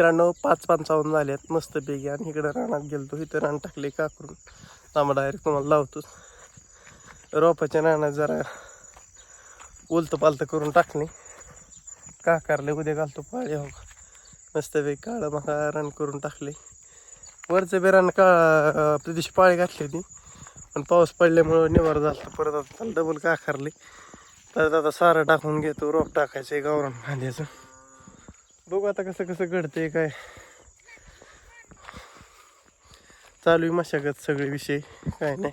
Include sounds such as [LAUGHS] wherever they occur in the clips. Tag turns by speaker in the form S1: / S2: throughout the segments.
S1: मित्रांनो पाच पंचावन्न झाल्यात मस्तपैकी आणि इकडं रानात गेलतो. इथं रान टाकले का करून तांबा डायरेक्ट तुम्हाला लावतो रोपाच्या रानात जरा उलतं पालतं करून टाकणे का करले उद्या घालतो पाळी हो मस्तपैकी काळं मका रान करून टाकले वरचं बी रान का आपल्या दिवशी पाळी घातली होती. पण पाऊस पडल्यामुळं निवार झाला परत आता डबल का करले परत आता सारं टाकून घेतो. रोप टाकायचं आहे गावरान कांद्याचं बघू आता कसं कसं घडतंय काय? चालू आहे मशागत सगळे विषय काय नाही.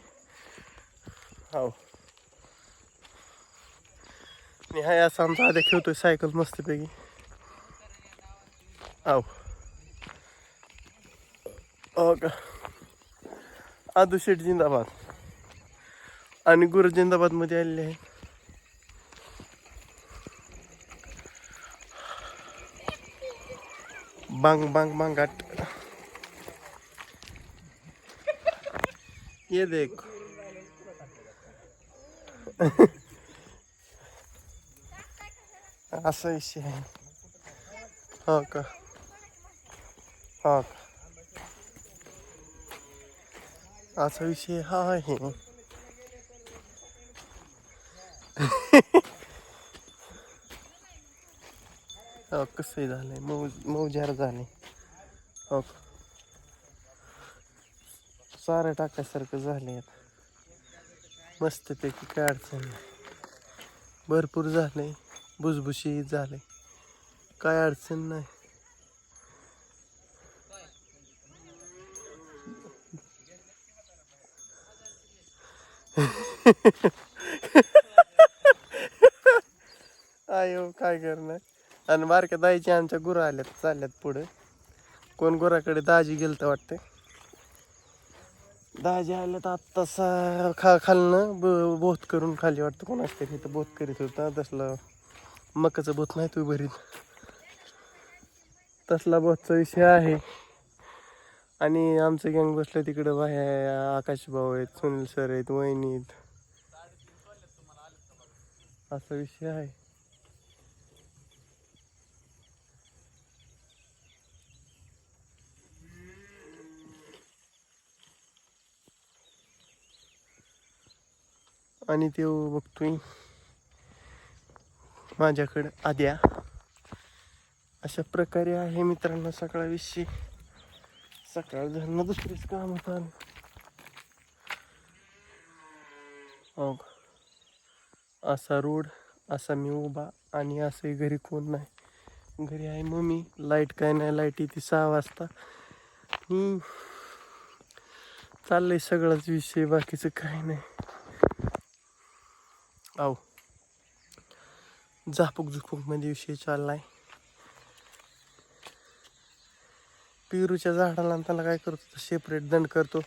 S1: हो मी हाय असं आमचा आधी खेळतोय सायकल मस्तपैकी. आव हो का? आदू शेठ जिंदाबाद. आणि गुरु जिंदाबादमध्ये आलेले आहे बांग बांग बांगाट ये देख असा विषय आहे हो का हो का असा विषय हा आहे हो कसं झालंय. मऊ मऊजार झाले. हो सारं टाकायसारखं झालंय आता. मस्तपैकी अडचण भरपूर झालंय. काय अडचण नाही. [LAUGHS] आयो, काय करणार? आणि बारक्या दाईची आमच्या गुरं आल्यात चालल्यात पुढं. कोण गुराकडे दाजी गेलं तर वाटतं? दाजी आल्यात आत्तासा खा खालनं ब बोत करून खाली वाटतं. कोण असते तिथं बोत करीत होता? तसला मकाचं बोत नाही तू भरीत. तसला बोतचा विषय आहे. आणि आमचं गँग बसलं तिकडं बाहेर आकाश भाऊ आहेत सुनील सर आहेत वहिनी आहेत. असा विषय आहे. आणि ते बघतोय. माझ्याकडं आद्या. अशा प्रकारे आहे मित्रांनो सकाळ विषयी. सकाळ झालं दुसरीच काम होतं हो असा रोड असा मी उभा आणि असंही घरी कोण नाही. घरी आहे मम्मी. लाइट काय नाही लाइट येते सहा वाजता. चाललंय सगळाच विषय बाकीचं काही नाही. अहो. झापूक झुपूकमध्ये विषय चाललाय. पेरूच्या झाडाला त्याला काय करतो? सेपरेट दंड करतो.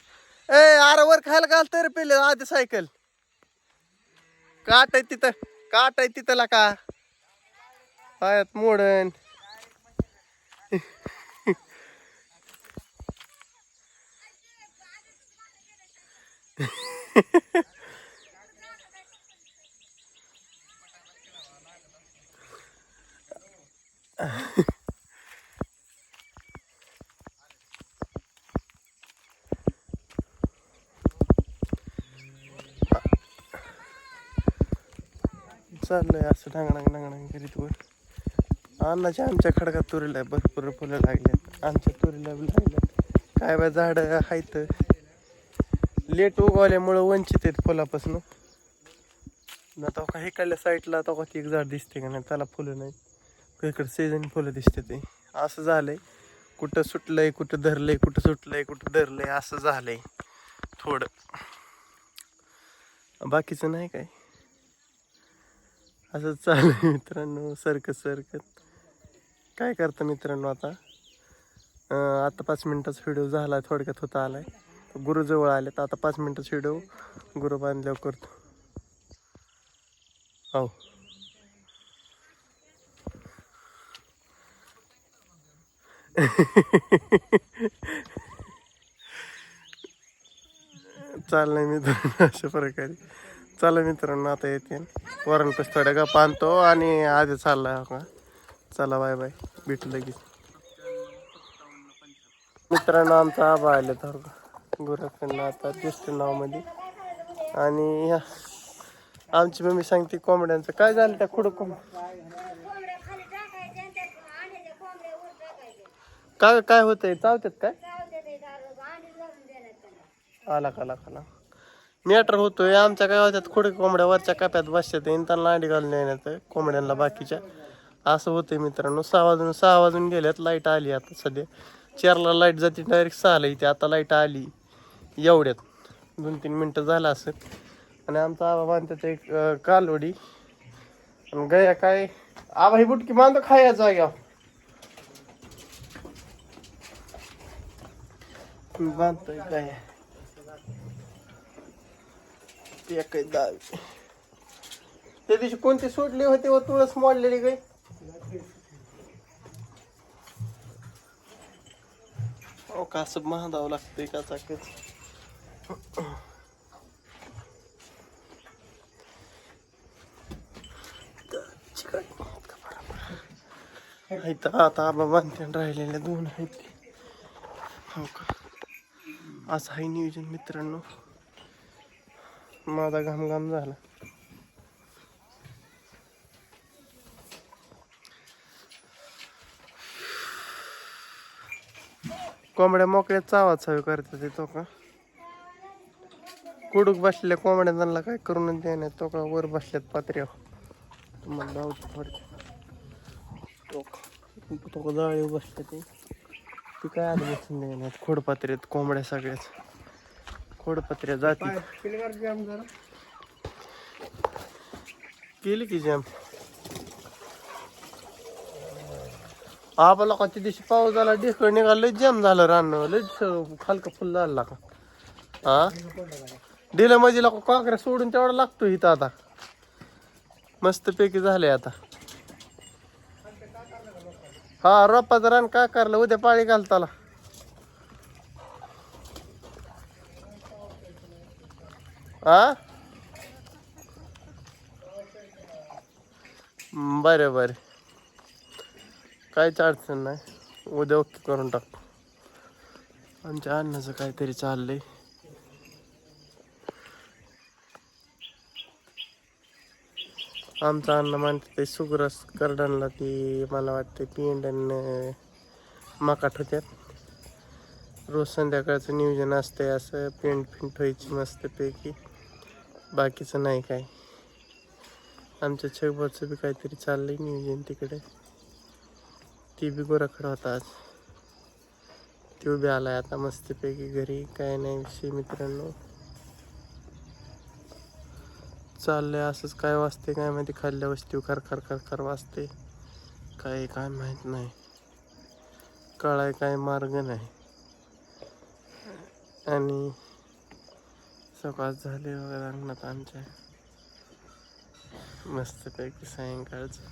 S1: ए आरावर वर खायला घाल तर पहिले आधी सायकल काट आहे तिथं काट आहे तिथला का? पायात मोडन [LAUGHS] चाललंय असं डांगडांग डांगडांग करीत वर. अन्नाच्या आमच्या खडकात तुरीला भरपूर फुलं लागल्यात आमच्या तुरीला बी लागल्यात काय बा झाडं आहेत लेट उगवल्यामुळं वंचित आहेत फुलापासून. तो का इकडल्या साईडला तो का एक झाड दिसते का नाही त्याला फुलं नाही इकडे सीझन फुलं दिसते ते. असं झालंय. कुठं सुटलंय कुठं धरलंय कुठं सुटलंय कुठं धरलंय असं झालंय. थोडं. बाकीचं नाही काय? असं चालू आहे मित्रांनो सरकत सरकत. काय करतं मित्रांनो आता? आता पाच मिनिटाचा व्हिडिओ झाला थोडक्यात होता आला आहे गुरुजवळ आले तर आता पाच मिनिटाचा व्हिडिओ गुरु बांधल्यावर करतो. हो. [LAUGHS] चाललंय मित्रांनो अशा प्रकारे. चला मित्रांनो आता येते. वरण पस थोड्या का पानतो आणि आधी चालला का? चला बाय बाय. भेटू लगेच. मित्रांनो आमचा आबा आले तर गुराखंड आता ज्येष्ठ नावामध्ये. आणि ह्या आमची मम्मी सांगते कोंबड्यांचं. काय झालं त्या खुड कोंब?
S2: कोंबड्या
S1: काय काय होतंय? चावतात काय? आला का आला का मॅटर होतोय. आमच्या काय होत्यात कोंबड्या वरच्या कप्यात बसतात त्यांना अंडी घालून येण्यात कोंबड्यांना बाकीच्या. असं होतंय मित्रांनो. सहा वाजून सहा वाजून गेल्यात लाइट आली आता सध्या. चारला लाइट जाते डायरेक्ट सहाला येते. आता लाइट आली. एवढ्यात. दोन तीन मिनटं झालं असं. आणि आमचा आबा बांधतात एक अं, कालवडी आणि गया काय? आबा ही बुटकी बांधतो खाया जाग्या बांधतोय काय एक दहावी त्या दिवशी कोणते सोडले होते व तुळस मोडलेली काही हो का असं महादावं लागतंय का चाकच? आता आबा बांधते राहिलेले दोन आहेत. हो का? असं आहे नियोजन मित्रांनो. माझा घाम घाम झाला. कोंबड्या मोकळ्या चावा चावी करतात तो का? कुडूक बसलेल्या कोंबड्या त्यांना काय करून देण्यात तो का वर बसल्यात पात्र्यावर तुम्हाला धावतो थोडक्यात. तो तो का जाळी बसल्या ते? ती काय आधी बसून देण्यात खोडपात्र्यात कोंबड्या सगळ्याच. खोडपत्र्या जाती. केली की जॅम आबाला का त्या दिवशी पाऊस झाला ढेकळ निघाला लय जॅम झालं रान. लय खालका फुल झाला का? हा दिलं म्हणजे लोक काकऱ्या सोडून तेवढा लागतो इथं आता. मस्त पैकी झाले आता. हा रोपाचं रान का करलं उद्या पाळी घालताला. आ बरं बरं काहीच अडचण नाही. उद्या ओके करून टाक आमच्या अन्नाचं काहीतरी चाललंय. आमचं अन्न म्हणते ते सुग्रस करडांना ती मला वाटते पिंडन मकाट होत्यात. रोज संध्याकाळचं नियोजन असतंय असं पेंट फिंट व्हायची मस्तपैकी. बाकीचं नाही काय. आमच्या छगभरचं बी काहीतरी चाललंय नियोजन तिकडे. ती बी गोराखड होता आज. तो बी आलाय आता मस्तपैकी घरी. काय नाही विषय मित्रांनो. चाललंय असंच काय वाजते काय माहिती खाल्ल्या वस्ती खर खर खर खर वाजते काय काय माहीत नाही. कळाय काय मार्ग नाही. आणि सकाळ झाली वगैरे अंगणात आमच्या मस्तपैकी सायंकाळचं.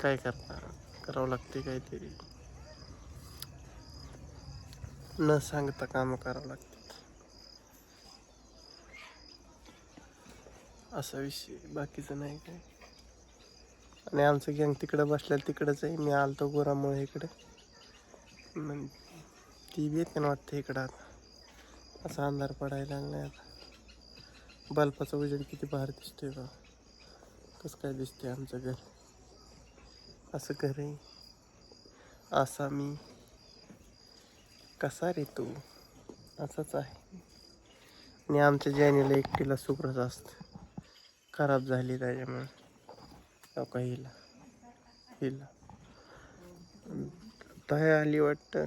S1: काय करता करावं लागते काहीतरी. न सांगता काम करावं लागतात. असा विषय बाकीचं नाही काय. आणि आमचं गँग तिकडं बसल्या तिकडंच आहे मी आलतो गोरामुळे इकडे. मग ती बी येते ना वाटतं इकडं आता. असा अंधार पडायला लागलाय आता. बल्बाचा उजेड किती बाहेर दिसतोय बा कसं काय दिसतंय आमचं घर. असं घर आहे. असा मी. कसा रे तू? असाच आहे. आणि आमच्या जॅनीला एकटीला सुग्रच असतं. खराब झाली त्याच्यामुळे. का हिला. हिला. तया आली वाटतं.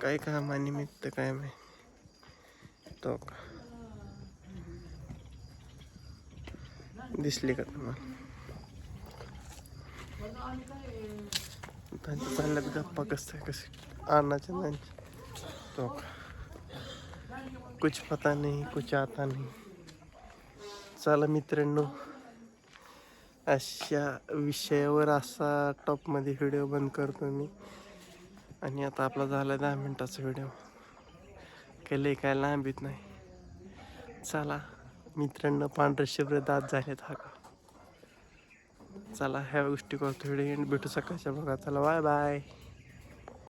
S1: काय कामानिमित्त काय माहिती. तो का? दिसली का तुम्हाला? त्यांच्या चालल्यात गप्पा कसं कसे अन्नाच्या त्यांचे तो का? कुछ पता नाही कुछ आता नाही. चला मित्रांनो अशा विषयावर असा टॉपमध्ये व्हिडिओ बंद करतो मी. आणि आता आपला झाला दहा मिनटाचा व्हिडिओ काही लई काय लांबीत नाही. चला मित्रांनो पांढरे शिब्र दात झालेत हा का? चला ह्या गोष्टी करतो. व्हिडिओ भेटू सकाळच्या बघा. चला बाय बाय